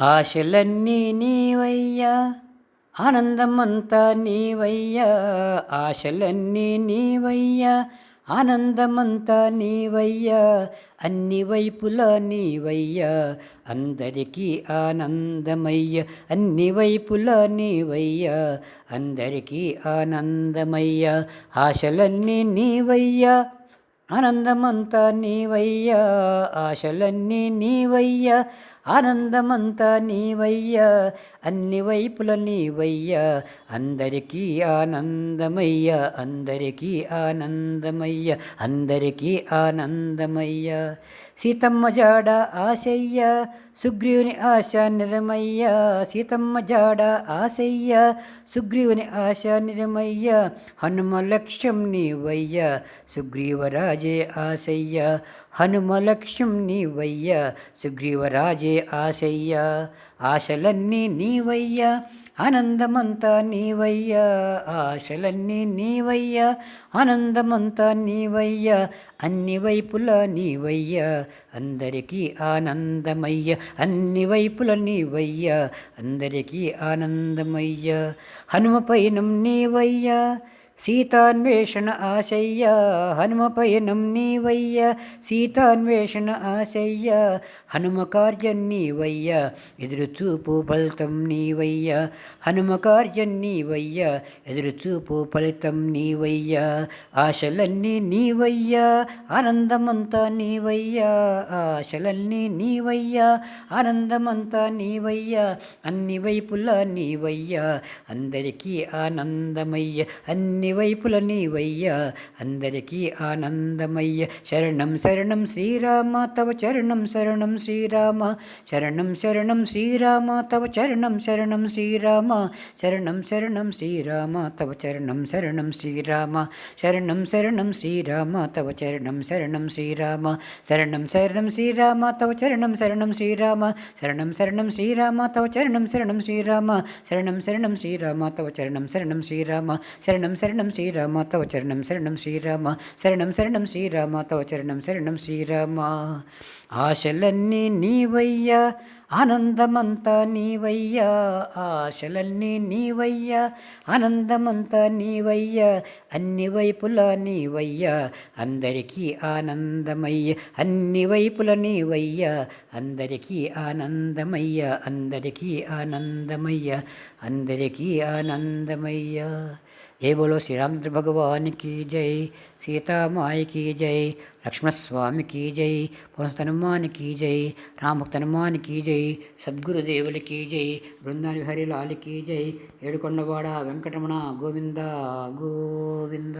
ఆశలన్నీ నీవయ్యా ఆనందమంతా నీవయ్యా ఆశలన్నీ నీవయ్యా ఆనందమంతా నీవయ్యా అన్ని వైపులా నీవయ్యా అందరికీ ఆనందమయ్య అన్ని వైపులా నీవయ్యా అందరికీ ఆనందమయ్యా ఆశలన్నీ నీవయ్యా. ఆనందమంతా నీవయ్యా ఆశలన్నీ నీవయ్యా ఆనందమంతా నీవయ్యా అన్ని వైపుల నీవయ్యా అందరికీ ఆనందమయ్యా అందరికీ ఆనందమయ్యా అందరికీ ఆనందమయ్యా. సీతమ్మ జాడ ఆశయ్య సుగ్రీవుని ఆశ నిజమయ్యా. సీతమ్మ జాడ ఆశయ్య సుగ్రీవుని ఆశ నిజమయ్యా. హనుమ లక్ష్యం నీవయ్యా సుగ్రీవరాజే ఆశయ్య హనుమ లక్ష్యం సుగ్రీవరాజే ఆశయ్య ఆశలన్నీ నీవయ్య ఆనందమంతా నీవయ్య ఆశలన్నీ నీవయ్య ఆనందమంతా నీవయ్య అన్ని వైపులా నీవయ్య అందరికీ ఆనందమయ్య అన్ని వైపుల నీవయ్య అందరికీ ఆనందమయ్య హనుమ పైనం నీవయ్యా సీతాన్వేషణ ఆశయ్య హనుమపయనం నీవయ్య సీతాన్వేషణ ఆశయ్య హనుమ కార్యం నీవయ్య ఎదురుచూపు ఫలితం నీవయ్య హనుమ కార్యం నీవయ్య ఎదురుచూపు ఫలితం నీవయ్య ఆశలన్నీ నీవయ్య ఆనందమంతా నీవయ్య ఆశలన్నీ నీవయ్య ఆనందమంతా నీవయ్య అన్ని వైపులా నీవయ్య అందరికీ ఆనందమయ్య అన్ని అన్ని వైపులని వయ్య. అందరికీ ఆనందమయ్య. శరణం శరణం శ్రీరామ తవ చరణం శరణం శ్రీరామ. శరణం శరణం శ్రీరామ తవ చరణం శరణం శ్రీరామ. శరణం శరణం శ్రీరామ తవ చరణం శరణం శ్రీరామ. శరణం శరణం శ్రీరామ తవ చరణం శరణం శ్రీరామ. శరణం శరణం శ్రీరామ తవ చరణం శరణం శ్రీరామ. శరణం శరణం శ్రీరామ తవ చరణం శరణం శ్రీరామ. శరణం శరణం శ్రీరామ తవ చరణం శరణం శ్రీరామ. శరణం శరణం శరణం శ్రీరామ తవ చరణం శరణం శ్రీరామ శరణం శరణం శ్రీరామ తవ చరణం శరణం శ్రీరామ ఆశలన్నీ నీవయ్యా ఆనందమంతా నీవయ్యా ఆశలన్నీ నీవయ్యా ఆనందమంతా నీవయ్యా అన్ని వైపులా నీవయ్యా అందరికీ ఆనందమయ్య అన్ని వైపుల నీవయ్యా అందరికీ ఆనందమయ్య అందరికీ ఆనందమయ్య అందరికీ ఆనందమయ్య ఏ బోలో శ్రీరామచంద్ర భగవానికి జై సీతామాయకి జై లక్ష్మణస్వామికి జై పునస్తనుమానికి జై రామభక్తనుమానికి జై సద్గురుదేవులకి జై బృందాని హరిలాలికి జై ఏడుకొండవాడ వెంకటరమణ గోవింద గోవింద.